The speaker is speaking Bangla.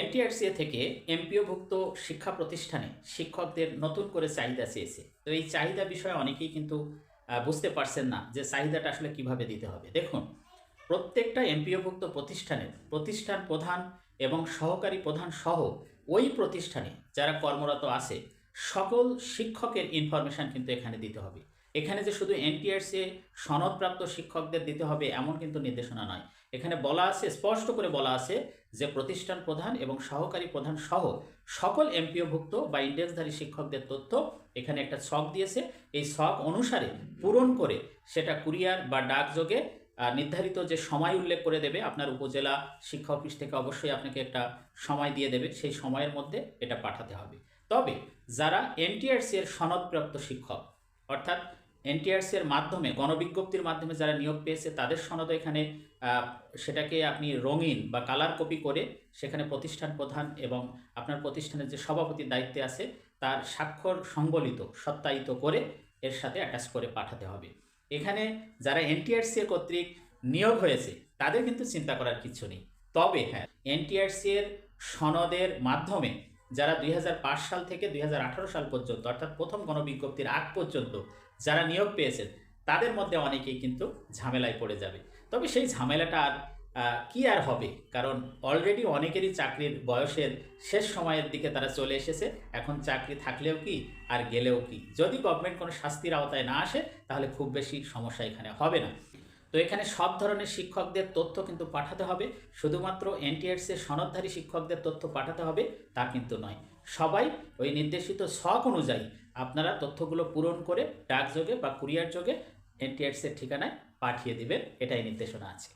এনটিআরসিএ থেকে এমপিওভুক্ত শিক্ষা প্রতিষ্ঠানে শিক্ষকদের নতুন করে চাহিদা চেয়েছে। তো এই চাহিদা বিষয়ে অনেকেই কিন্তু বুঝতে পারছেন না যে চাহিদাটা আসলে কীভাবে দিতে হবে। দেখুন, প্রত্যেকটা এমপিওভুক্ত প্রতিষ্ঠানের প্রতিষ্ঠান প্রধান এবং সহকারী প্রধান সহ ওই প্রতিষ্ঠানে যারা কর্মরত আছে, সকল শিক্ষকের ইনফরমেশন কিন্তু এখানে দিতে হবে। এখানে যে শুধু এনটিআরসি সনদপ্রাপ্ত শিক্ষকদের দিতে হবে এমন কিন্তু নির্দেশনা নয়। এখানে বলা আছে, স্পষ্ট করে বলা আছে যে প্রতিষ্ঠান প্রধান এবং সহকারী প্রধান সহ সকল এমপিওভুক্ত বা ইন্ডেক্সধারী শিক্ষকদের তথ্য এখানে একটা ছক দিয়েছে। এই ছক অনুসারে পূরণ করে সেটা কুরিয়ার বা ডাকযোগে নির্ধারিত যে সময় উল্লেখ করে দেবে, আপনার উপজেলা শিক্ষা অফিস থেকে অবশ্যই আপনাকে একটা সময় দিয়ে দেবে, সেই সময়ের মধ্যে এটা পাঠাতে হবে। তবে যারা এনটিআরসি এর সনদপ্রাপ্ত শিক্ষক, অর্থাৎ এনটিআরসি এর মাধ্যমে, গণবিজ্ঞপ্তির মাধ্যমে যারা নিয়োগ পেয়েছে, তাদের সনদ এখানে সেটাকে আপনি রঙিন বা কালার কপি করে সেখানে প্রতিষ্ঠান প্রধান এবং আপনার প্রতিষ্ঠানের যে সভাপতির দায়িত্বে আছে, তার স্বাক্ষর সংবলিত, সত্যায়িত করে এর সাথে অ্যাটাচ করে পাঠাতে হবে। এখানে যারা এনটিআরসি কর্তৃক নিয়োগ হয়েছে, তাদের কিন্তু চিন্তা করার কিছু নেই। তবে হ্যাঁ এনটিআরসি এর সনদের মাধ্যমে যারা দুই হাজার পাঁচ সাল থেকে দুই হাজার আঠারো সাল পর্যন্ত, অর্থাৎ প্রথম গণবিজ্ঞপ্তির আগ পর্যন্ত যারা নিয়োগ পেয়েছেন, তাদের মধ্যে অনেকেই কিন্তু ঝামেলায় পড়ে যাবে। তবে সেই ঝামেলাটা আর কি আর হবে? কারণ অলরেডি অনেকেরই চাকরির বয়সের শেষ সময়ের দিকে তারা চলে এসেছে। এখন চাকরি থাকলেও কি আর গেলেও কি? যদি গভর্নমেন্ট কোনো শাস্তির আওতায় না আসে, তাহলে খুব বেশি সমস্যা এখানে হবে না। তো এখানে সব ধরনের শিক্ষকদের তথ্য কিন্তু পাঠাতে হবে। শুধুমাত্র এনটিআরসি সনদধারী শিক্ষকদের তথ্য পাঠাতে হবে, তা কিন্তু নয়। সবাই ওই নির্দেশিত শখ অনুযায়ী আপনারা তথ্যগুলো পূরণ করে ডাকযোগে বা কুরিয়ার যোগে এনটিআরসির ঠিকানায় পাঠিয়ে দিবেন, এটাই নির্দেশনা আছে।